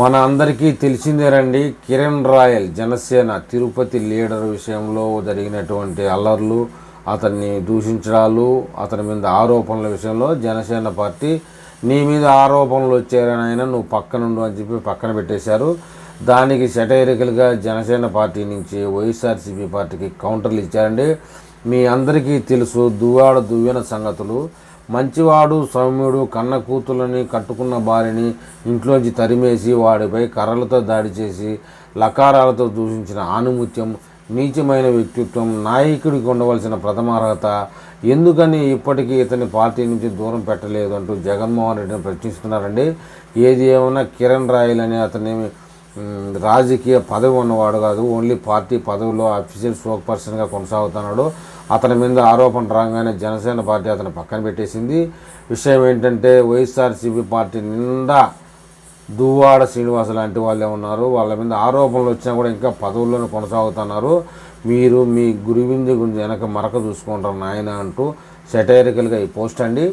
మన అందరికీ తెలిసిందేనండి కిరణ్ రాయల్ జనసేన తిరుపతి లీడర్ విషయంలో జరిగినటువంటి అల్లర్లు అతన్ని దూషించడాలు అతని మీద ఆరోపణల విషయంలో జనసేన పార్టీ నీ మీద ఆరోపణలు వచ్చారని ఆయన నువ్వు పక్కనుండు అని చెప్పి పక్కన పెట్టేశారు. దానికి సెటైరికల్గా జనసేన పార్టీ నుంచి వైఎస్ఆర్సీపీ పార్టీకి కౌంటర్లు ఇచ్చారండి. మీ అందరికీ తెలుసు దువ్వాడ దువ్వెన సంగతులు. మంచివాడు సౌమ్యుడు కన్న కూతులని కట్టుకున్న భార్యని ఇంట్లోంచి తరిమేసి వాడిపై కర్రలతో దాడి చేసి లకారాలతో దూషించిన ఆనుముత్యం నీచమైన వ్యక్తిత్వం నాయకుడికి ఉండవలసిన ప్రథమ అర్హత ఎందుకని ఇప్పటికీ ఇతని పార్టీ నుంచి దూరం పెట్టలేదు అంటూ జగన్మోహన్ రెడ్డిని ప్రశ్నిస్తున్నారండి. ఏది ఏమైనా కిరణ్ రాయల్ అనే అతని రాజకీయ పదవి ఉన్నవాడు కాదు. ఓన్లీ పార్టీ పదవిలో అఫీషియల్ స్పోక్ పర్సన్గా కొనసాగుతున్నాడు. అతని మీద ఆరోపణ రాగానే జనసేన పార్టీ అతను పక్కన పెట్టేసింది. విషయం ఏంటంటే వైఎస్ఆర్సీపీ పార్టీ నిండా దువ్వాడ శ్రీనివాస లాంటి వాళ్ళే ఉన్నారు. వాళ్ళ మీద ఆరోపణలు వచ్చినా కూడా ఇంకా పదవుల్లోనే కొనసాగుతున్నారు. మీరు మీ గురివింది గురించి వెనక మరక చూసుకుంటారు నాయన అంటూ సెటైరికల్గా ఈ పోస్ట్ అండి.